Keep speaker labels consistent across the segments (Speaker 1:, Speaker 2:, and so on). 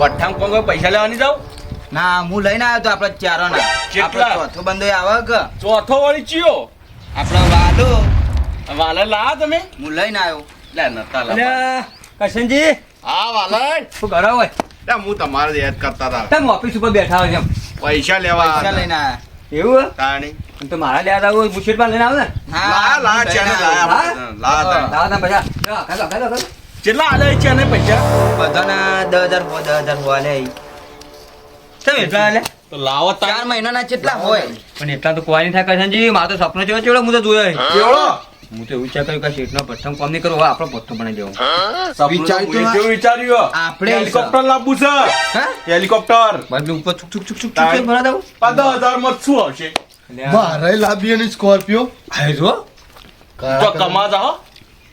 Speaker 1: પઠ્ઠામ Congo પૈસા લેવાની જાવ
Speaker 2: ના હું લઈને આવ્યો તો આપણે ચારો ના.
Speaker 1: કેટલા?
Speaker 2: ચોથો બંદો આવે કે.
Speaker 1: ચોથો વળી ચિયો?
Speaker 2: આપણો વાલો.
Speaker 1: વાલર લાયા તમે?
Speaker 2: હું લઈને આવ્યો.
Speaker 1: લે નતા લા
Speaker 3: કશનજી.
Speaker 4: હા વાલણ
Speaker 3: શું કરો હોય
Speaker 4: લે, હું તમારે યાદ કરતા હતા.
Speaker 3: તમે ઓફિસ ઉપર બેઠા હોય એમ.
Speaker 4: પૈસા લેવા
Speaker 2: પૈસા લઈને આવ્યા.
Speaker 3: એવું?
Speaker 4: તાણી.
Speaker 3: તો મારા લેવા આવું બુશેટમાં લઈને આવે ને?
Speaker 4: લા લા
Speaker 2: હું?
Speaker 4: લા
Speaker 2: લઈને
Speaker 4: લા
Speaker 2: આવ્યો.
Speaker 3: હા?
Speaker 4: લા તા.
Speaker 3: લાવો પૈસા લા ખાલો, ખાલો, ખાલો.
Speaker 1: કેટલા આલે છે ને પૈસા?
Speaker 2: બધાના દસ હજાર દસ હજાર હોય લે
Speaker 3: તમે એટલા આલે?
Speaker 1: તો લાવો
Speaker 2: ચાર મહિનાના કેટલા હોય.
Speaker 3: પણ એટલા તો કોઈ નહીં થાય કરશનજી મારે તો સપનો જેવો ચેવડો હું તો જોયો
Speaker 4: કેવડો
Speaker 3: હું તો એવું વિચાર કર્યું કે શેઠનો પ્રથમ કામ નહીં કરવું આપણો પોતો બની જવું
Speaker 2: વિચાર્યું.
Speaker 1: વિચાર્યું
Speaker 2: આપણે
Speaker 1: હેલિકોપ્ટર લાવવું છે. હેલિકોપ્ટર.
Speaker 3: બધું ઉપર છુક છુક છુક છુક છુક ભરા દઉં
Speaker 1: પાંચ હજારમાં શું આવશે.
Speaker 5: મારે લાવી અને સ્કોર્પિયો.
Speaker 3: હા જો
Speaker 1: કમા જાઓ.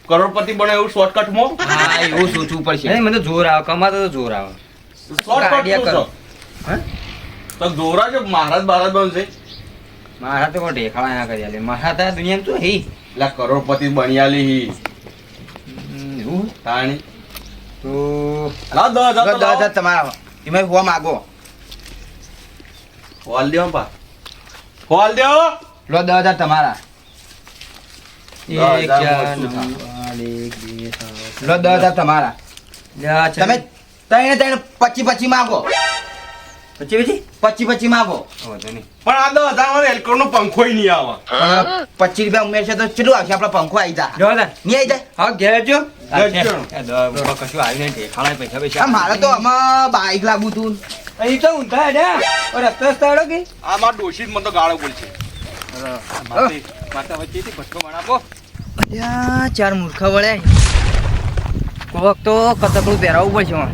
Speaker 1: કરોડપતિ બને એવું શોર્ટકટમાં?
Speaker 2: હા એવું સોચવું પડશે.
Speaker 3: નહીં, મને જોર આવે કમાતો તો જોર આવે.
Speaker 1: શોર્ટકટ
Speaker 2: કરો.
Speaker 1: તો જોરા છે મહારાજ મહારાજ બનશે
Speaker 3: મારા તો ઢેખાડા ના કરી આલે. મહારાજ આ દુનિયામાં તો હી.
Speaker 1: એટલે કરોડપતિ બનિયાલી હી.
Speaker 3: એવું?
Speaker 1: તાણી.
Speaker 3: તો
Speaker 1: લા દસ હજાર
Speaker 2: દસ હજાર તમારા એમાં હોવા માગો.
Speaker 1: હોલ દેવો પા. હોલ દેવો
Speaker 2: લો દસ હજાર તમારા
Speaker 3: એક
Speaker 1: હજાર
Speaker 3: ચાર
Speaker 1: વસ્તુ
Speaker 3: નવ, બાર, એક, બે, ત્રણ,
Speaker 2: લો દસ હજાર તમારા. તમે ત્રણે ત્રણ પચી પચી માગો.
Speaker 3: પછી પછી
Speaker 2: પચી પચી માગો.
Speaker 3: નહીં.
Speaker 1: પણ આ દસ હજારમાં એલકોર નો પંખો નહીં આવે.
Speaker 2: પચીસ રૂપિયા ઉમેરશે તો કેટલું આવશે? આપડે પંખો આવી જાય. નહીં આવી જાય?
Speaker 3: હા ઘેર જો કશું આવી નહીં પૈસા પૈસા.
Speaker 2: મારે તો આમાં બાઈક લાગુ તું.
Speaker 3: અહીં તો ઊંધા હેડ્યા ઓર રસ્તો રસ્તો હેડો કે?
Speaker 1: આ માર ડોશી મને તો ગાળો બોલશે.
Speaker 3: માતા વચ્ચેથી ભટકો માણાપો
Speaker 2: અલ્યા ચાર મૂર્ખા વળે કોક તો કતકડું પહેરાવવું પડશે હું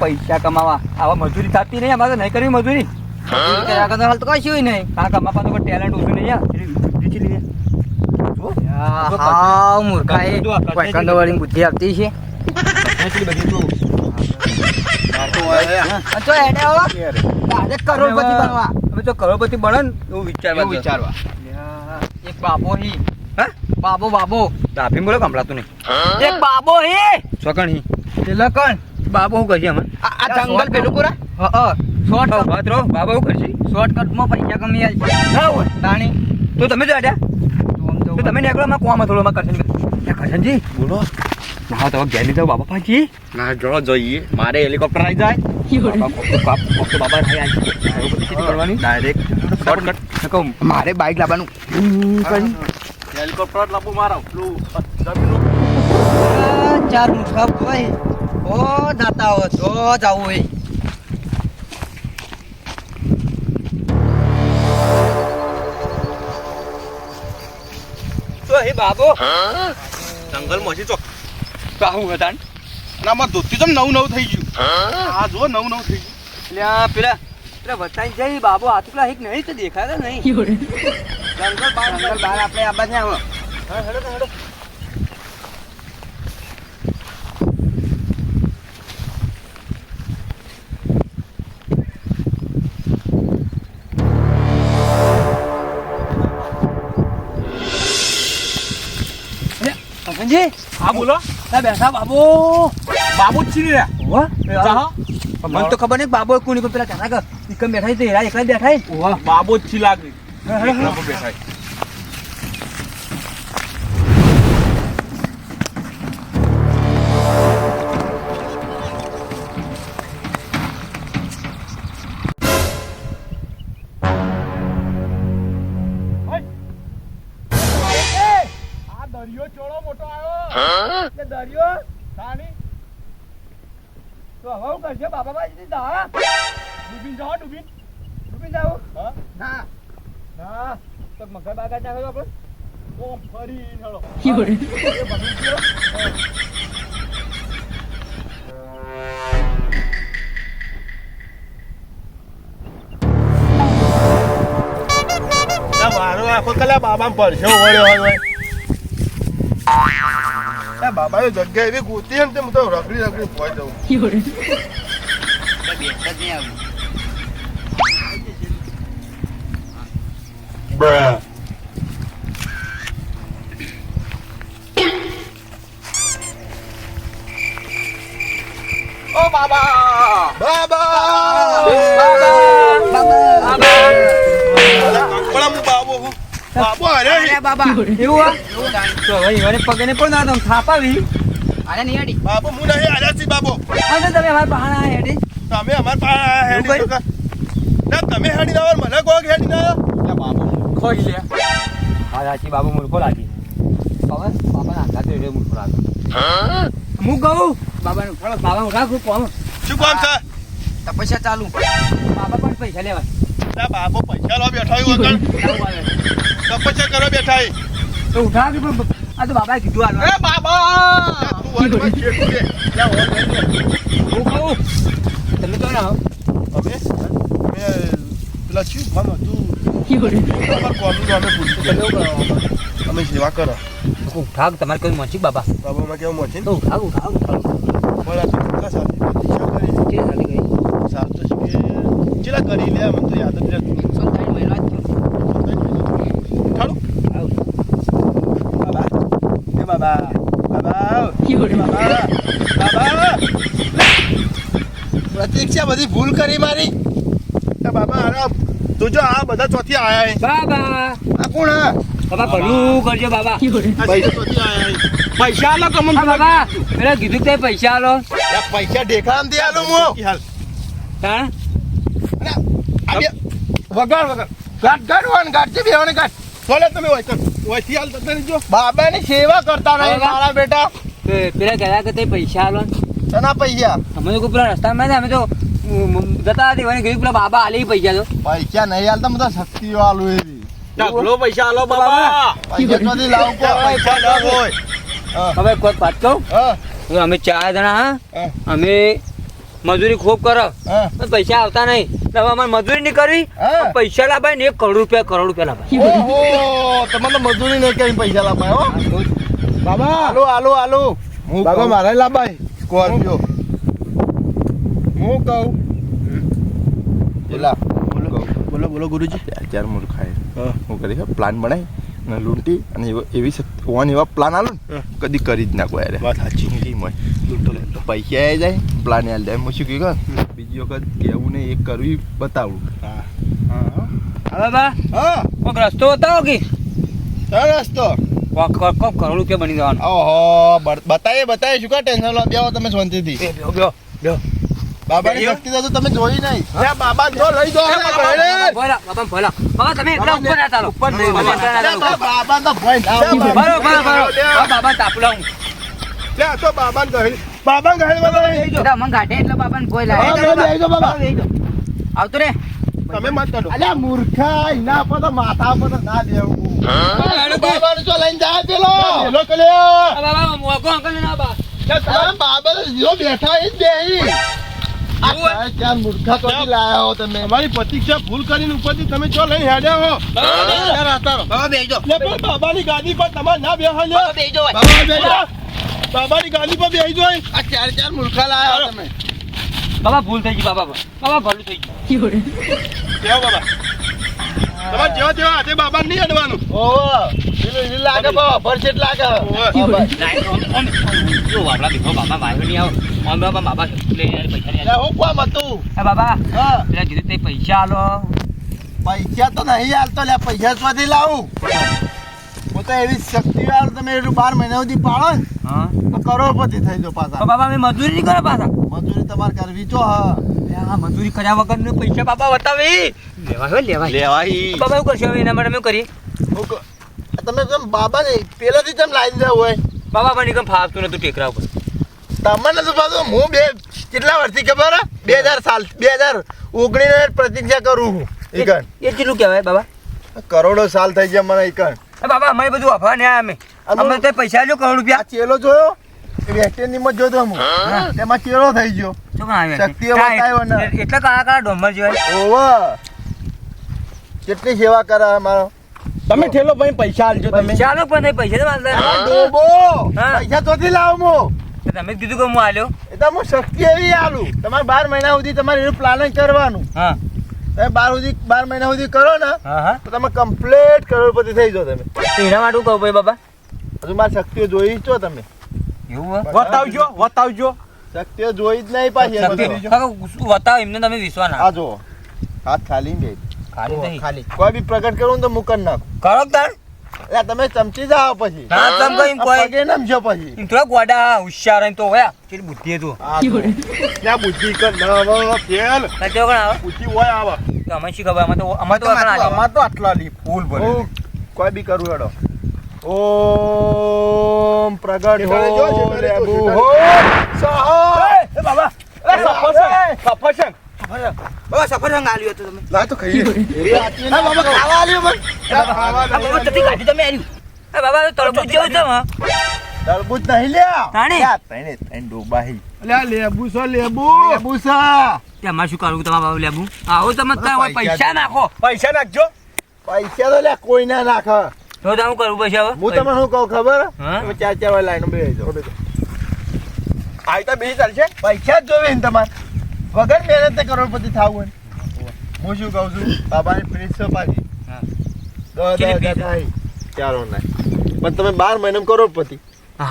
Speaker 2: પૈસા
Speaker 3: કમાવા. આવા મજૂરી થતી નહીં અમારે તો નહીં કરવી મજૂરી.
Speaker 2: હાલ તો કશું નહીં.
Speaker 3: આ કમાવા તો ટેલેન્ટ ઓછું નહીં
Speaker 2: હા. મૂર્ખા એ. બુદ્ધિ આપતી છે. કરોડપતિ બનવા.
Speaker 3: અમે તો કરોડપતિ બને ને એવું વિચારવા
Speaker 2: વિચારવા. એક બાબો હી.
Speaker 3: હા?
Speaker 2: બાબો બાબો.
Speaker 3: તાપી બોલો કમળાતું નહીં.
Speaker 2: એક બાબો હી.
Speaker 3: છોકણ હી.
Speaker 2: પેલો કોણ?
Speaker 3: બાબો હું કરશે અમે
Speaker 2: આ જંગલ પેલું પૂરા હા હ. શોર્ટ
Speaker 3: વાત રહો. બાબા શું કરશે?
Speaker 2: શોર્ટકટમાં પૈસા કમી આલશે ના હોય. તાણી.
Speaker 3: તો તમે જ આડ્યા તો તમે નીકળો માં કોમાં થોડો માં કરશન કરશનજી?
Speaker 1: બોલો.
Speaker 3: ના તો ઘેર નહીં જાવ બાબા પાછી
Speaker 1: ના જો જોઈએ મારે હેલિકોપ્ટર આવી જાય
Speaker 3: બાબા કરવાની
Speaker 1: ડાયરેક્ટ શોર્ટકટ
Speaker 2: મારે બાઈક લાવવાનું
Speaker 1: હેલિકોપ્ટર લાવું મારા
Speaker 2: ચાર મુઠા ભાઈ ઓ જાતા હો તો જાવું હોય
Speaker 3: તો હે બાબો
Speaker 1: જંગલમાંથી ચોક
Speaker 3: કાહું હતા
Speaker 1: અને આમાં ધોતી તો નવું નવું થઈ ગયું. આ જો નવું નવું થઈ ગયું.
Speaker 3: એટલે આ પેલા પેલા વતાઈ જાય બાબો આટલા હિક નહીં તો દેખાતા નહીં.
Speaker 2: જંગલ બાર જંગલ બાર આપણે આબા બાજુ આવો.
Speaker 3: કરશનજી
Speaker 1: હા બોલો.
Speaker 3: આ બેઠા બાબો.
Speaker 1: બાબુ જ
Speaker 3: ઓહો.
Speaker 1: જાહો
Speaker 3: મને તો ખબર નહીં બાબો કોની પેલા કહેતા કે એકમ બેઠા તો હેરા એકલા બેઠા
Speaker 1: બાબુ જ છી લાગે બેઠા
Speaker 3: ડૂબી જાવ
Speaker 1: હા?
Speaker 2: ના.
Speaker 3: ના. તો મગર બાગા નાખો આપણે?
Speaker 1: ઓમ ફરી હેળો. મારો આખો કલા બાબા વળ્યો હોય
Speaker 4: આ બાબાએ જગ્યા એવી ગોતી ને તેમ તો રખડી રખડી પહોંચ જવું
Speaker 2: જ નહીં આવું.
Speaker 5: Bruh. Oh, Baba! Baba! Baba! Baba!
Speaker 2: Baba! બાબો
Speaker 3: બાબો
Speaker 2: અરે
Speaker 5: બાબા બાબો
Speaker 3: હેડી
Speaker 5: તમે અમારા પાણા હેડી તમે હેડી દાવ મને કોક હેડી ના
Speaker 3: બાબુ ખોઈ લે હા સાચી બાબુ મૂર્ખો લાગી. બાબા બાબા નાખા તો એટલે મૂર્ખો લાગે. હું કહું? બાબાને ઉઠાડો બાબા ઉઠાડો કોમ?
Speaker 5: શું કામ છે?
Speaker 2: તપસ્યા ચાલુ.
Speaker 3: બાબા પણ પૈસા લેવા.
Speaker 5: બાબો પૈસા લો બેઠા હોય તપસ્યા કરો બેઠા.
Speaker 3: તો ઉઠાવ કે પણ આ તો બાબાએ કીધું આલો
Speaker 5: એ બાબા! તું. જા.
Speaker 3: હું કહું? તમે તો ના
Speaker 5: શું કામ હતું અમે સેવા કરો.
Speaker 3: ઉઠાવ તમારે કોઈ મચી બાબા
Speaker 5: બાબામાં કેવું મોચી?
Speaker 3: તો ઉઠાવ ઉઠાવ
Speaker 5: બોલા તું કેટલા સાલથી પ્રતીક્ષા કરી
Speaker 3: ગઈ
Speaker 5: સાલ તો શું કે ચેલા કરી લે મને તો યાદ જ રહેતું
Speaker 2: એકસો ત્રણ મહિના જ
Speaker 5: બાબા. એ બાબા. બાબા. બાબા. બાબા. પ્રતીક્ષા બધી ભૂલ કરી મારી. બાબા અરે તું જો આ બધા ચોથી આયા
Speaker 3: બાબા.
Speaker 5: આ કોણ હે?
Speaker 3: બાબા ભલું કરજો બાબા.
Speaker 5: પૈસા આલો કે મને
Speaker 3: હા બાબા. પેલા કીધું તે પૈસા આલો.
Speaker 5: પૈસા ઢેકણામ દે આલું હું હાલ.
Speaker 3: હા?
Speaker 5: વગર બે વગાડ વગાડ. ગાટ ગાટ વાન ગાટ છે બેવાને ગાટ બોલે તમે હોય કર ઓયથી હાલ તમે જો બાબાની સેવા કરતા નહીં. મારા બેટા.
Speaker 3: પેલા ગયા કે તે પૈસા આલો
Speaker 5: તના પૈસા.
Speaker 3: તમે કોઈ પેલા રસ્તામાં અમે તો જતા હતી મને ગરીબ પેલા બાબા આલે પૈસા તો
Speaker 5: પૈસા નહીં હાલતા બધા શક્તિઓ આલુ એવી.
Speaker 3: ઢગલો પૈસા આલો બાબા.
Speaker 5: પૈસા ચોથી લાવું કો પૈસા ન હોય.
Speaker 3: હવે કોઈ વાત કહું?
Speaker 5: હા.
Speaker 3: અમે ચાર જણા હા. અમે મજૂરી ખૂબ કરો. પૈસા આવતા નહીં. હવે અમારે મજૂરી નહીં કરવી? પૈસા લાભાય ને એક કરોડ રૂપિયા કરોડ રૂપિયા લાભાય.
Speaker 5: ઓહો તો મજૂરી નહીં કરી પૈસા લાભાય હો. બાબા. હાલો હાલો હાલો બાબા મારે લાભાય. સ્કોર્પિયો. હું કહું?
Speaker 4: બોલા.
Speaker 5: બોલો બોલો બોલો ગુરુજી.
Speaker 4: અત્યારે મૂળ
Speaker 5: ખાય
Speaker 4: હું. કરી? પ્લાન બનાવી અને લૂંટી અને એવો- એવી ફોન એવા પ્લાન આલો ને કદી કરી જ નાખો યાર.
Speaker 5: વાત સાચી.
Speaker 4: લૂંટો લૂંટો. પૈસા આવી જાય પ્લાન આવી જાય હું શું કહ્યું? બીજી વખત કેવું ને એક કરવી બતાવું.
Speaker 5: હા. હા
Speaker 3: હા બાબા.
Speaker 5: હા.
Speaker 3: કોઈક રસ્તો બતાવો કે?
Speaker 5: રસ્તો?
Speaker 3: કોક કોક કોક કરોડ રૂપિયા બની જવાનો.
Speaker 5: ઓહો બ- બતાવીએ બતાવીએ. શું કા ટેન્શન લો બેહો તમે શાંતિથી.
Speaker 3: બેહો બેહો બ્યો
Speaker 5: બાબાની શક્તિ તો તમે જોઈ નહીં બાબા જો લઈ દો
Speaker 3: બાબા ભોલા, બાબા ભોલા. બાબા તમે એકલા ઉપર ના ચાલો
Speaker 5: ઉપર નહીં.
Speaker 3: બાબા એકલા ના ચાલો.
Speaker 5: તો ભય ના. લ્યા.
Speaker 3: હા, બાબા
Speaker 5: તો બાબાને કહી કહી
Speaker 2: એટલે ભોય.
Speaker 5: બે જાઓ બાબા.
Speaker 2: આવતો રે
Speaker 5: તમે મત કરો અલ્યા મૂર્ખા એના પર તો માથા પર તો ના દેવું બાબાને તો લઈને જાય પેલો પેલો કલ્યા
Speaker 3: બાબા મોકો અંકલ ના બા.
Speaker 5: બાબા જો બેઠા એ જ બેહી આ ચાર ચાર મૂર્ખા તો લાયા હો તમે? અમારી પ્રતીક્ષા ભૂલ કરીને ઉપરથી તમે ચો લઈને હેડ્યા હો.
Speaker 2: બાબા
Speaker 5: બાબાની પર તમારે ના બેહવા લે
Speaker 2: બાબા
Speaker 5: બાબા બેહી બાબાની પર બેહી જોય આ ચાર ચાર મૂર્ખા લાયા તમે.
Speaker 3: બાબા ભૂલ થઈ ગઈ બાબા બાબા ભલું થઈ ગયું.
Speaker 5: કેવો બાબા? તમારે જેવા તેવા હાથે બાબા નહીં અડવાનું ઓહો એનું લાગે બાબા પરસેટ લાગે.
Speaker 3: જો બાબા વાયો નહીં આવો. ઓમ બાબા, બાબા લઈને આવે પૈસા લઈ
Speaker 5: હું કોમ હતું
Speaker 3: એ બાબા
Speaker 5: હા
Speaker 3: પેલા કીધું તે પૈસા આલો
Speaker 5: પૈસા તો નહીં હાલતો લે પૈસા સ્વાથી લાવું હું તો એવી શક્તિ વાળો તમે એટલું બાર મહિના સુધી પાડો ને
Speaker 3: હા
Speaker 5: તો કરોડપતિ થઈ
Speaker 3: તો
Speaker 5: પાછા
Speaker 3: બાબા મજૂરી નહીં કરે પાછા
Speaker 5: મજૂરી તમારે કરવી છો હા
Speaker 3: આ મજૂરી કર્યા વગરનું પૈસા બાબા બતાવે. લેવાય લેવા લેવાય. બાબા એવું કરશે હવે? એના માટે અમે કરીએ?
Speaker 5: તમે કેમ બાબા ને પેલાથી કેમ લાવી દીધા હોય.
Speaker 3: બાબા મને કેમ ફાવતું નતું ટેકરા ઉપર?
Speaker 5: તમને તો પાછું હું બે કેટલા વર્ષથી ખબર બે હજાર સાલ બે હજાર ઓગણીસ પ્રતિજ્ઞા કરું હું એકણ
Speaker 3: એ કેટલું કહેવાય બાબા?
Speaker 5: કરોડો સાલ થઈ ગયા મને એકણ
Speaker 3: એ બાબા અમે બધું અફવા ને અમે.
Speaker 5: આ
Speaker 3: અમે તો પૈસા જો કરોડ
Speaker 5: આ
Speaker 3: રૂપિયા
Speaker 5: ચેલો જોયો? એ વેસ્ટર્નની માં જોતો હું. તેમાં ચેલો થઈ ગયો.
Speaker 3: શક્તિ
Speaker 5: બતાવ્યો ને.
Speaker 3: એટલા કાળા કાળા ડોમર જેવા
Speaker 5: ઓવા. કેટલી સેવા કરે મારો. તમે ઠેલો ભાઈ પૈસા આલજો
Speaker 3: તમે. ચાલો પણ નહીં પૈસા તો માલતા
Speaker 5: ડોબો. પૈસા તોથી લાવ મો
Speaker 3: તમે જ કીધું કે હું આલ્યો.
Speaker 5: એ તો હું શક્તિ એવી આલું. તમારે બાર મહિના સુધી તમારે એનું પ્લાનિંગ કરવાનું.
Speaker 3: હા.
Speaker 5: તમે બાર સુધી બાર મહિના સુધી કરો ને તો તમે કમ્પ્લીટ કરોડપતિ થઈ જાઓ તમે.
Speaker 3: એના માટે કહું ભાઈ બાબા.
Speaker 5: હજુ મારી શક્તિઓ જોઈ છો તમે.
Speaker 3: એવું હે?
Speaker 5: બતાવજો
Speaker 1: બતાવજો
Speaker 5: જોઈ જ નહીં પાછી આ
Speaker 3: શક્તિ-
Speaker 5: બધું.
Speaker 3: કાકા, શું બતાવો એમને તમે વિશ્વાસ ના
Speaker 5: જો હાથ ખાલી બે.
Speaker 3: ખાલી નહીં.
Speaker 2: ખાલી.
Speaker 5: કોઈ બી પ્રગટ કરું તો મુકન નાખું.
Speaker 3: કરો તાર
Speaker 5: એટલે તમે ચમચી જાઓ પછી.
Speaker 3: ના તમ કઈ
Speaker 5: આ
Speaker 3: કોઈ?
Speaker 5: પગે પછી.
Speaker 3: એમ ગોડા હોશિયાર એમ તો હોય. બુદ્ધિ હતું
Speaker 5: આ બુદ્ધિ કર ના આવે ફેલ.
Speaker 3: તાર કેવો કણ આવે?
Speaker 5: બુદ્ધિ હોય આવે.
Speaker 3: તો અમે શી ખબર? અમે તો અમે તો વખણ
Speaker 2: તો આટલા લી ફૂલ ભરે
Speaker 5: કોઈ બી કરું હેડો. ઓમ પ્રગટ હો
Speaker 4: શેઠાણી.
Speaker 5: હો સહો
Speaker 4: એ બાબા
Speaker 5: એ સફરજન સફરજન
Speaker 2: બાબા સફરજન આલ્યું હતું તમે.
Speaker 4: લાય તો
Speaker 5: આચી ના બાબા ખાવા આલ્યું મને
Speaker 3: બાબા ચટણી કાઢી તમે આલ્યું. એ બાબા તો તરબૂચ જેવું છે માં.
Speaker 5: તરબૂચ નહીં લ્યા.
Speaker 3: તાણી?
Speaker 5: તઈને તઈને ડોબાહી
Speaker 4: અલ્યા લેબુ છો લેબુ.
Speaker 5: લેબુ સા
Speaker 3: તે અમારે શું કરવું તમારા બાબુ લેબુ? આવો તમે
Speaker 5: પૈસા
Speaker 3: પૈસા નાખો.
Speaker 4: પૈસા નાખજો.
Speaker 5: પૈસા તો લ્યા કોઈ ના નાખે.
Speaker 3: તો તમે કરું પછી હવે?
Speaker 5: હું તમને શું કહું ખબર?
Speaker 3: હા?
Speaker 5: તમે ચાર ચાર વાર લાઈન બે જાઓ.
Speaker 4: આ તો બે ચાલશે.
Speaker 5: પૈસા જ જોવે ને તમારે. વગર મહેનત કરોડપતિ થવું હોય હું શું કહું છું? બાબાની ફ્રીજ છે પાછી.
Speaker 3: હા.
Speaker 5: દસ
Speaker 3: કેટલી
Speaker 5: થાય. ચાલો ના પણ તમે બાર મહિનામાં કરોડપતિ.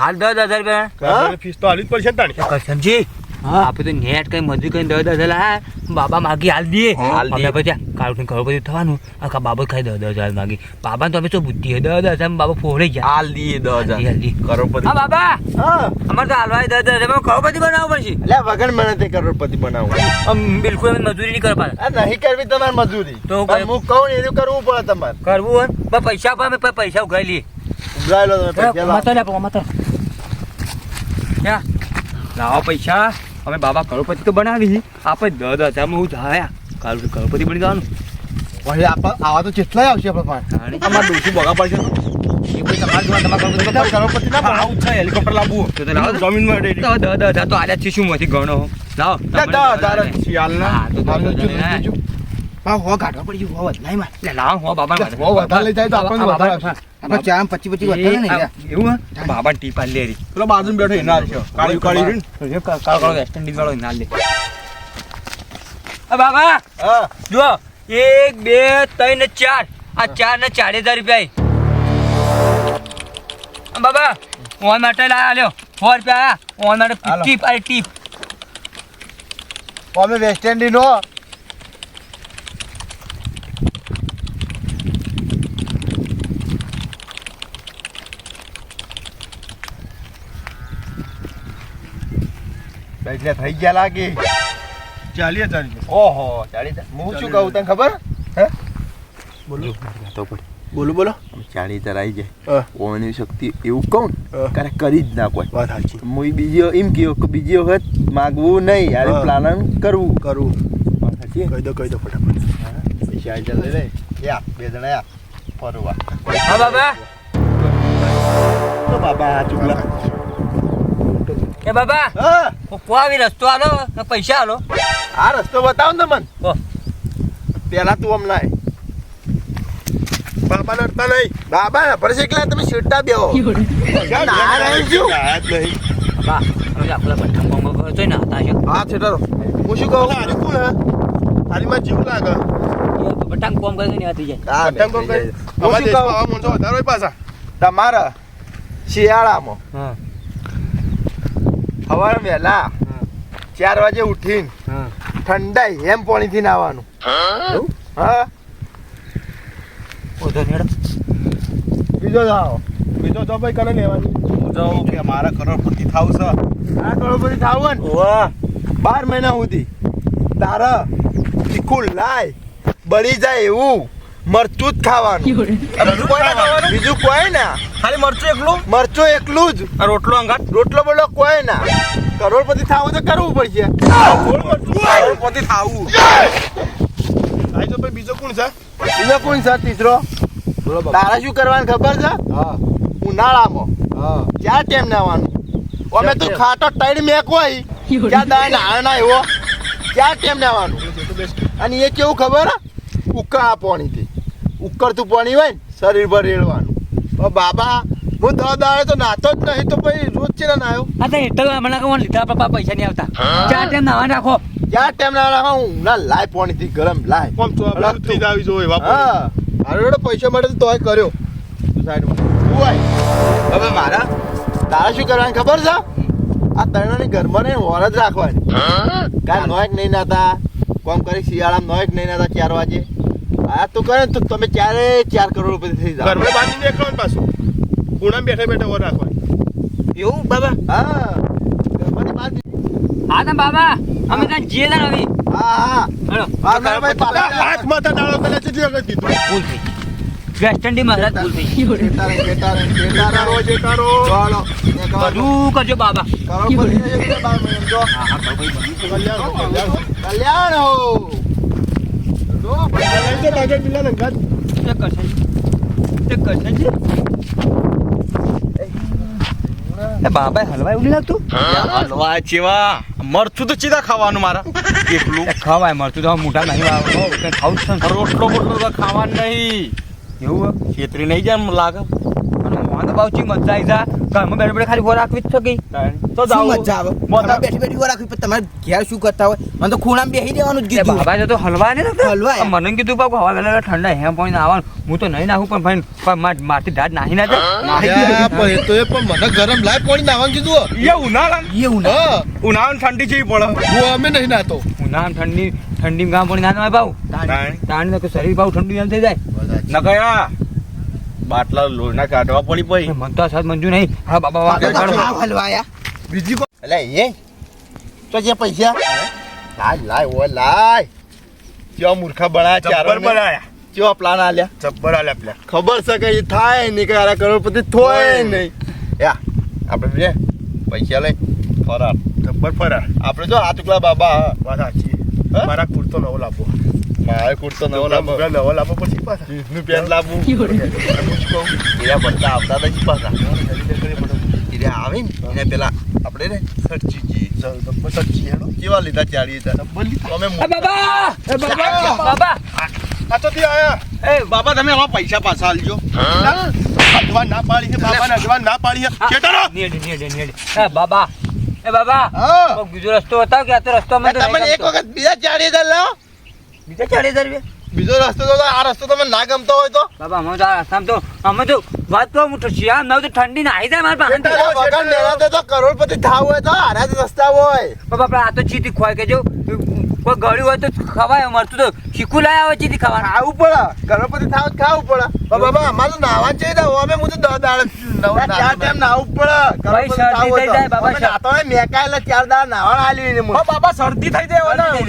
Speaker 3: હાલ દસ હજાર રૂપિયા
Speaker 5: હા?
Speaker 4: ફીસ તો હાલી જ પડશે ને તાણી.
Speaker 3: કરશનજી. આપણે તો નેટ કઈ મજૂરી કઈ દસ દસ હજાર બાબા માગી હાલ દઈએ.
Speaker 5: હાલ દઈએ.
Speaker 3: અમે પછી કાળું ખબર પછી થવાનું. આખા બાબા ખાઈ દસ દસ હજાર માગી. બાબા તો અમે શું બુદ્ધિ હે? દસ દસ હજાર બાબા ફોડે ગયા.
Speaker 5: હાલ દીએ દસ
Speaker 3: હાલ હાલ દી.
Speaker 5: કરોડપતિ.
Speaker 3: હા બાબા!
Speaker 5: હા.
Speaker 3: અમારે તો હાલવાય દસ દસ હજાર પછી બનાવવું પડશે.
Speaker 5: એટલે વગર મહેનતે કરોડપતિ બનાવું
Speaker 3: આમ બિલકુલ અમે મજૂરી નહીં કરવા
Speaker 5: નહીં કરવી તમારે મજૂરી.
Speaker 3: તો
Speaker 5: હું કહું ને કરવું પડે તમારે.
Speaker 3: કરવું હોય? પણ પૈસા પણ અમે પૈસા ઉઘાઈ લઈએ.
Speaker 5: ઉઘરાઈ લો તમે પૈસા.
Speaker 3: મતો લે મતો ક્યાં? લાવો પૈસા. અમે બાબા કરોડપતિ તો બનાવી આપણે દસ હજારમાં હું જાય. કાલ કરોડપતિ બની જવાનું.
Speaker 6: ભાઈ આપ- આવા તો કેટલાય આવશે આપણે પાસે.
Speaker 4: અમારે ડોસી બગા પડશે.
Speaker 3: લાવો. હા, બાબા
Speaker 6: વધારે લઈ જાય તો આપણને વધારે
Speaker 2: આપણે ચાર પચી પચી વધારે ને
Speaker 3: એ,
Speaker 2: યાર.
Speaker 3: આ, એવું બાબા ટીપા લે રી.
Speaker 4: પેલો બાજુ બેઠો એના હાલશે કાળી કાળી રીન
Speaker 3: કાળો કાળો વેસ્ટ ઇન્ડિઝ વાળો ના લે. આ બાબા!
Speaker 5: હા.
Speaker 3: જો એક બે ત્રણ ને ચાર. આ ચાર ને ચાર હજાર રૂપિયા બાબા ઓન માટે લાયા લ્યો. સો રૂપિયા આયા. ઓન માટે ટીપ અરે ટીપ.
Speaker 5: અમે વેસ્ટ ઇન્ડિઝ નો એટલે થઈ ગયા લાગે.
Speaker 4: ચાલી હજાર
Speaker 5: ઓહો ચાલી હજાર. હું શું કહું તને ખબર? હે?
Speaker 4: બોલો.
Speaker 5: તો પડી
Speaker 4: બોલો બોલો.
Speaker 5: ચાલી હજાર આવી જાય. ઓની શક્તિ એવું કહું. ને કરી જ ના કોઈ.
Speaker 4: વાત સાચી
Speaker 5: હું બીજી એમ કહ્યું કે બીજી વખત માગવું નહીં યાર. પ્લાન કરવું.
Speaker 4: કરવું
Speaker 5: વાત સાચી?
Speaker 4: કહી દો કહી દો ફટાફટ.
Speaker 5: પૈસા આવી લે. યા બે જણા યા ફરવા.
Speaker 3: હા બાબા.
Speaker 5: તો બાબા ચૂકલા
Speaker 3: એ બાબા
Speaker 5: હા.
Speaker 3: કો આવી રસ્તો આલો પૈસા આલો?
Speaker 5: આ રસ્તો બતાવ ને મન.
Speaker 3: કહો.
Speaker 5: પેલા તું આમ લાય
Speaker 4: બાબા નડતા નહીં.
Speaker 5: બાબા પર એકલા તમે સીટતા બેહો. ના રહી છું
Speaker 4: ના જ નહીં.
Speaker 3: બાબા અમે આપણા બધા કોમ કરતો ને હતા છે.
Speaker 5: હા છેટરો હું શું કહું?
Speaker 4: આરી કોણ હે? આરીમાં જીવ લાગે.
Speaker 3: બધા કોમ કરે ને આતી જાય.
Speaker 5: હા
Speaker 4: પતંગ કોમ કરે.
Speaker 5: હું શું કહું? તમારા શિયાળામાં.
Speaker 3: હા.
Speaker 5: સવારે વહેલા ચાર વાગે ઉઠીને
Speaker 3: હા.
Speaker 5: ઠંડાઈ હેમ પાણીથી નાવાનું. હા. બીજો જાઓ.
Speaker 4: બીજો જો ભાઈ કને લેવાની. હું જાઉં કે મારા કરોડપતિ થાવ છે.
Speaker 5: આ કરોડપતિ થાવું ને
Speaker 4: વાહ
Speaker 5: બાર મહિના સુધી તારા તીખું લાય બળી જાય એવું. મરચું જ ખાવાનું.
Speaker 4: બીજું કોઈ ના ખાવાનું?
Speaker 5: બીજું કોઈ ના.
Speaker 4: ખાલી મરચું એકલું?
Speaker 5: મરચું એકલું જ.
Speaker 4: આ રોટલો અંગાત?
Speaker 5: રોટલો બોલો કોઈ ના. કરોડપતિ થાવું તો કરવું પડશે.
Speaker 4: કરોડપતિ થાવું. ભાઈ તો ભાઈ બીજો કોણ છે?
Speaker 5: બીજો કોણ છે? તીસરો તારા શું કરવાનું ખબર છે?
Speaker 6: હા.
Speaker 5: ઉનાળામાં. ક્યાં ટાઈમ નાવાનું? અમે તો. ખાટો ટાઈડ હોય. ક્યાં દાય ના ના એવો? ક્યાં ટાઈમ નાવાનું? અને એ કેવું ખબર? હે? ઉકા પાણીથી. ઉકળતું પાણી હોય ને શરીર પર રેડવાનું. પણ બાબા હું દસ દાડે તો નાતો જ નહીં તો પછી રોજ છે ને નાયો?
Speaker 3: આ તો એટલે હમણાં કહું લીધા પપ્પા પૈસા નહીં આવતા. ચાર ટાઈમ નાવા રાખો.
Speaker 5: ચાર ટાઈમ ના હું ના લાય પાણીથી ગરમ લાય.
Speaker 4: કોમ તો થઈ જાવી જોઈએ બાપા
Speaker 5: હા મારો જોડે પૈસા માટે તો તોય કર્યો. સાઈડમાં. તું હોય. હવે મારા તારા શું કરવાનું ખબર છે? આ તરણાની ઘરમાં ને વર જ રાખવાની. કાલ નોયક નહીં નાતા. કોમ કરી શિયાળામાં નોયક નહીં નાતા ચાર વાગે. આ તો કરે તો તમે ચારે ચાર કરોડ રૂપિયા થઈ જાવ
Speaker 4: ઘરમાં બાંધી નીકળવાનું પાછું. ખૂણામાં બેઠા બેઠા ઓર રાખવાની
Speaker 2: એવું બાબા?
Speaker 5: હા. ઘરમાં બાંધી.
Speaker 3: હા ને બાબા અમે ત્યાં
Speaker 5: હા હા. ઘરમાંથી પાછા
Speaker 4: હાથ માથા ડાળો પેલા કેટલી વખત કીધું.
Speaker 3: ભૂલ થઈ. વેસ્ટ ઇન્ડી મહારાજ ભૂલ થઈ.
Speaker 5: બેટા રે, બેટા રે, બેટા રે.
Speaker 4: જેટારો જેટારો
Speaker 5: ચાલો,
Speaker 3: બધું કરજો બાબા.
Speaker 5: કરોડપતિ થઈ જશે બાર મહિનામાં જો.
Speaker 4: કલ્યાણ કલ્યાણ
Speaker 5: કલ્યાણ હો. જો,
Speaker 4: લઈ ને
Speaker 3: તે કરશે તે કરશે છે એ બાબા હલવા એવું નહીં લાગતું
Speaker 5: હલવા જેવા. મરચું તો ચીધા ખાવાનું મારા. એકલું
Speaker 3: ખાવાય મરચું તો મોટા નહીં ખાવું છે.
Speaker 5: રોટલો બોટલો તો ખાવાનું નહીં.
Speaker 3: એવું
Speaker 5: ખેતરી નહીં જાય લાગે.
Speaker 3: મોહન બહુ ચી મજા આવી જા? ઘરમાં બેઠે બેઠે ખાલી ફોન રાખવી જ છે કે
Speaker 5: તો
Speaker 2: જાવ મજા આવે? મોટા બેઠી બેઠી વાર રાખવી પણ તમારે ઘેર શું કરતા હોય? મને તો ખૂણામાં બેસી દેવાનું જ કીધું.
Speaker 3: બાબા તો હલવા ને
Speaker 2: હલવા
Speaker 3: મને કીધું બાપુ હવા લેલા ઠંડા હેમ પાણી આવવાનું. હું તો નહીં નાખું પણ ભાઈ પણ માર- મારથી દાદ નાહી ના જાય.
Speaker 6: પણ એ તો એ પણ મને ગરમ લાય પાણી નાવાનું કીધું.
Speaker 4: એ ઉનાળા.
Speaker 2: એ ઉનાળા.
Speaker 6: હા.
Speaker 4: ઉનાળા ઠંડી જેવી પડે.
Speaker 6: હું અમે નહીં નાતો
Speaker 3: ઉનાળા ઠંડી ઠંડી ગામ પાણી ના નવાય ભાવ તાણી. તો શરીર ભાવ ઠંડી એમ થઈ જાય.
Speaker 4: નકયા બાટલા લોના કાઢવા પડી પઈ
Speaker 3: મનતા તો આ સાથ મંજૂર નહીં. હા બાબા.
Speaker 2: હલવાયા
Speaker 6: બીજી
Speaker 5: એટલે એ? તો જે પૈસા? લાય લાય ઓ લાય. ચો મૂર્ખા બનાયા ચાર
Speaker 4: બનાયા.
Speaker 5: ચો પ્લાન આલ્યા?
Speaker 4: જબ્બર આલ્યા પ્લાન
Speaker 5: ખબર છે કે થાય નહીં કે આરા કરોડપતિ થોય નહીં. યા આપણે બે પૈસા લઈ ફરાર.
Speaker 4: જબ્બર ફરા
Speaker 5: આપણે જો આ ટુકડા બાબા.
Speaker 4: વાત સાચી? મારા કુર્તો નવો લાવો
Speaker 5: મારે કુર્તો નવો લાવો
Speaker 4: નવો નવો લાવો પછી પાછા
Speaker 5: જીન્સનું પેન્ટ લાવવું એના પડતા આવતા નથી પાછા એને આવે ને એને પેલા આપણે ને સરચી
Speaker 4: સચ્ચી હેડો.
Speaker 5: કેવા લીધા ચારી હતા? અમે
Speaker 3: બાબા! એ બાબા! બાબા!
Speaker 4: આ તો ત્યાં આયા.
Speaker 3: એ
Speaker 5: બાબા તમે આમાં પૈસા પાછા આલજો.
Speaker 4: અજવાન ના પાડી છે બાબાને અજવાન ના પાડી છે. ચેતનો
Speaker 3: નીડે નીડે નીડે. એ બાબા એ બાબા.
Speaker 5: હા.
Speaker 3: બીજો રસ્તો બતાવ કે આ તો રસ્તો મને
Speaker 5: એક. વખત બીજા ચારી હજાર લાવો.
Speaker 3: બીજા ચાલીસ હજાર રૂપિયા
Speaker 5: બીજો રસ્તો તો આ રસ્તો તમે ના ગમતો હોય તો?
Speaker 3: બાબા અમે તો આ રસ્તામાં તો અમે તો વાત તો હું શિયાળ નવ તો ઠંડી ના આવી જાય મારા પાસે
Speaker 5: વગર મહેનતે તો કરોડપતિ થાવ હોય તો આરા રસ્તા હોય.
Speaker 3: બાબા આપણે આ તો ચીતી ખોય કે જો. કોઈ ગળ્યું હોય તો ખવાય મરતું તો શીખું લાયા હોય ચીતી ખાવાનું.
Speaker 5: ખાવું પડે. ગણપતિ થાવ ખાવું પડે. બાબા અમારે તો નાવા જ જોઈએ તો અમે હું તો દસ દાડ ચાર ટાઈમ નાવું પડે.
Speaker 3: ભાઈ,
Speaker 5: કરોડપતિ
Speaker 3: શરદી થઈ જાય, બાબા,
Speaker 5: નાતો મેકાયેલા ચાર દાડ નાવા આલી ને હું.
Speaker 4: બાબા શરદી થઈ જાય
Speaker 3: શરદી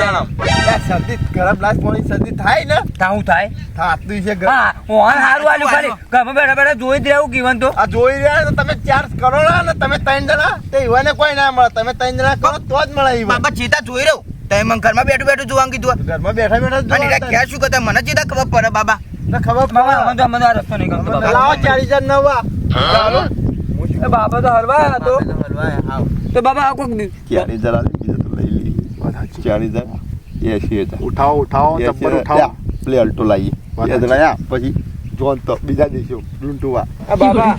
Speaker 3: થઈ
Speaker 5: શરદી ગરમ ગ્લાસ પાણી શરદી થાય ને
Speaker 3: તાવું થાય?
Speaker 5: થાતું છે
Speaker 3: હા ઓન હારું આલ્યું ખાલી. ગમે બેઠા બેઠા જોઈ જ રહેવું કીવન તો.
Speaker 5: આ જોઈ રહ્યા તો તમે ચાર કરો ને તમે ત્રણ જણા. તે ઈવાને કોઈ ના મળે. તમે ત્રણ જણા કરો તો જ મળે.
Speaker 2: બાબા ચેતા જોઈ રહ્યો તમે મને ઘરમાં બેઠું બેઠું જોવાનું કીધું
Speaker 5: ઘરમાં બેઠા બેઠા
Speaker 2: અને ક્યાં શું કરતા? મને ચેતા ખબર પડે બાબા.
Speaker 5: ખબર.
Speaker 3: મને તો મને આ રસ્તો નહીં ગમતો
Speaker 5: લાવો ચાર હજાર નવા. ચાલો.
Speaker 3: બાબા તો હરવા
Speaker 2: આવ્યા તો
Speaker 3: તો બાબા આ કોક
Speaker 5: ચાર હજાર આવી તો લઈ લઈ ચાર હજાર. એસી હજાર
Speaker 4: ઉઠાવો ઉઠાવો ચપ્પલ ઉઠાવો.
Speaker 5: પ્લે અલ્ટો લાવીએ. પછી જોન તો બીજા દેશો લૂંટવા
Speaker 3: આ બાબા.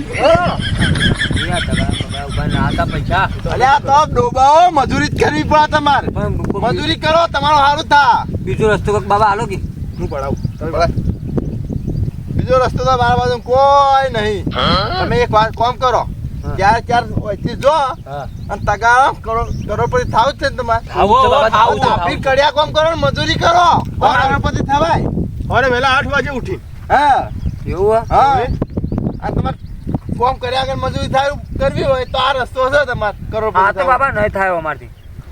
Speaker 5: મજૂરી જ કરવી પડે તમારે. મજૂરી કરો તમારો સારું થા.
Speaker 3: બીજો રસ્તો બાબા હાલો કે?
Speaker 4: હું પડાવું.
Speaker 5: બીજો રસ્તો તો મારા બાજુ કોઈ નહીં. તમે એક વાત કોમ કરો. ચાર ચાર વચ્ચે જો અને તગારો કરોડપતિ થાવ જ છે ને તમારે. કડિયા કોમ કરો મજૂરી કરો. કરોડપતિ થવાય.
Speaker 4: અરે વેલા આઠ વાગે ઉઠી
Speaker 5: હા.
Speaker 3: એવું હા?
Speaker 5: આ તમારે કોમ કર્યા આગળ મજૂરી થાય કરવી હોય તો આ રસ્તો છે તમારે
Speaker 3: આ
Speaker 5: કરોડપતિ
Speaker 3: તો. બાબા નહીં થાય અમારથી.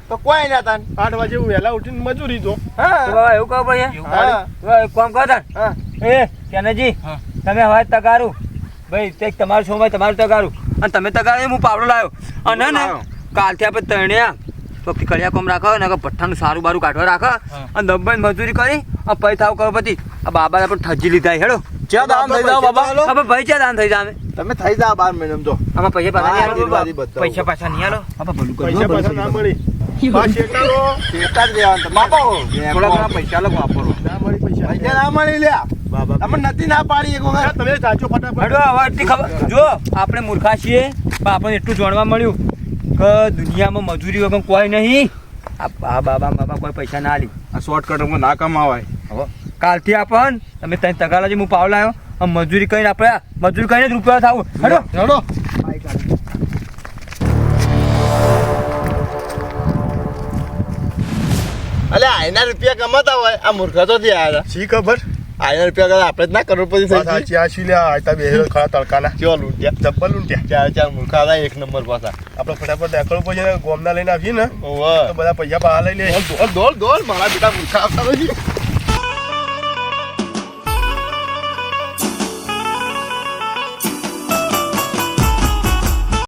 Speaker 5: તો કોઈ ના તાન
Speaker 4: આઠ વાગે હું વહેલા ઉઠીને મજૂરી જો
Speaker 3: તો
Speaker 5: હા
Speaker 3: બાબા એવું કહો ભાઈ
Speaker 5: હા?
Speaker 3: તો એક તાન.
Speaker 5: હા.
Speaker 3: એ કેનાજી તમે હવે તગારું. ભાઈ તે તમારું શું તમારું તગારું. અને તમે તગારું હું પાવડો લાવ્યો. અને ને કાલથી આપણે તણ્યા તો કડિયા કોમ રાખો ને પઠ્ઠાનું સારું બારું કાઢવા રાખો. અને દબાઈને મજૂરી કરી અને પૈ થાવ કરો પછી આ બાબા પણ ઠજી લીધા હેડો.
Speaker 5: ચા દામ થઈ જાવ બાબા?
Speaker 3: હવે ભાઈ ચા દાન થઈ જાવ?
Speaker 5: તમે થઈ જાવ બાર મહિનામાં તો.
Speaker 3: આમાં પૈસા પાછા નહીં આલો પૈસા પાછા નહીં આલો. બાબા ભલું કરો.
Speaker 4: પૈસા પાછા ના મળી.
Speaker 5: રહેવાનું તમે. બાપો
Speaker 3: થોડા ઘણા પૈસા લો વાપરો.
Speaker 4: પૈસા.
Speaker 5: પૈસા ના મળી લ્યા.
Speaker 4: બાબા
Speaker 5: નથી ના પાડી એક વખત.
Speaker 4: તમે સાચો ફટાફટ.
Speaker 3: હેડો હવે એટલી ખબર. જો આપણે મૂર્ખા છીએ. પણ આપણને એટલું જાણવા મળ્યું. કે દુનિયામાં મજૂરી વગર કોઈ નહીં. આ બા બાબા બાબા કોઈ પૈસા ના લી.
Speaker 4: આ શોર્ટકટમાં ના કમાવાય.
Speaker 3: હવે કાલથી આપણ તમે ત્રણ તગાલાજી હું પાવ આવ્યો આ મજૂરી કરીને આપણે મજૂરી કરીને જ રૂપિયા થાવું. હેડો.
Speaker 5: હેડો. અલે આના રૂપિયા કમાતા હોય આ મૂર્ખા તો થી આવ્યા
Speaker 4: શી ખબર?
Speaker 5: આયના રૂપિયા કરતા આપણે જ ના કરોડપતિ થઈ
Speaker 4: પાછા
Speaker 5: જઈએ.
Speaker 4: ચા શી લ્યા આયતા બેહેલો ખરા તડકાના.
Speaker 5: કેવા લૂંટ્યા
Speaker 4: ચપ્પલ લૂંટ્યા
Speaker 5: ચાર ચાર મૂર્ખા હતા એક નંબર પાછા.
Speaker 4: આપણે ફટાફટ દેખાડવું પછી ગોમના લઈને આવીએ ને તો બધા પૈસા બહાર લઈ લે.
Speaker 5: દોલ દોલ દોલ મારા બેટા મૂર્ખા આવતા નથી.